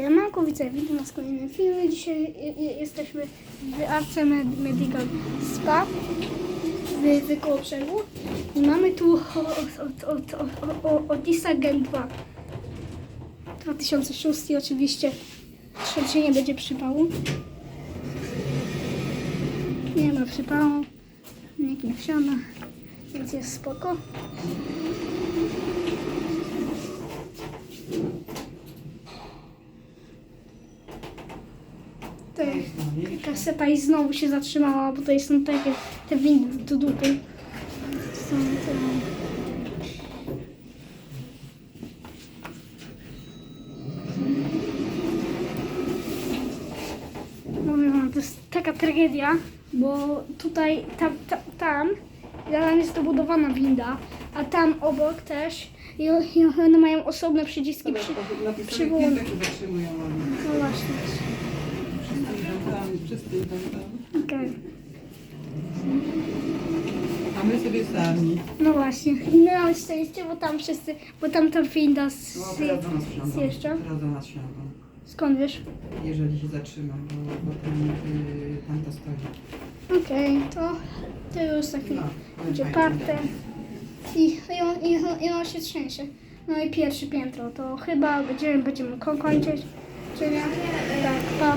Siemanko, widzę, witam nas w kolejnym filmie. Dzisiaj je- je- jesteśmy w Arce Med- Medical Spa w, w Kołobrzegu i mamy tu od, od, Gen 2 2006 i oczywiście trzecie nie będzie przypału. Nie ma przypału, nikt nie wsiada, więc jest spoko. Tutaj kaseta i znowu się zatrzymała, bo tutaj są takie te windy do dupy. Są te... Mówię wam, to jest taka tragedia, bo tutaj, tam, tam, tam tam jest dobudowana winda, a tam obok też i, i one mają osobne przyciski przy... Na tych przy samych wyłą- piętrach się zatrzymują oni. No właśnie. Wszyscy tam, tam. Okej. A my sobie sami. No właśnie. My mamy szczęście, bo tam wszyscy, bo tam ta winda z, No teraz do nas wsiądą. zjeżdża. Teraz do nas wsiądą. Skąd wiesz? Jeżeli się zatrzymam, bo, bo tam, yy, tam to stoi. Okej, to, to już taki No, będzie fajnie. I, i, on, i, on, I on się trzęsie. No i pierwsze piętro, to chyba będziemy, będziemy ko- kończyć. Czy nie? Tak, pa.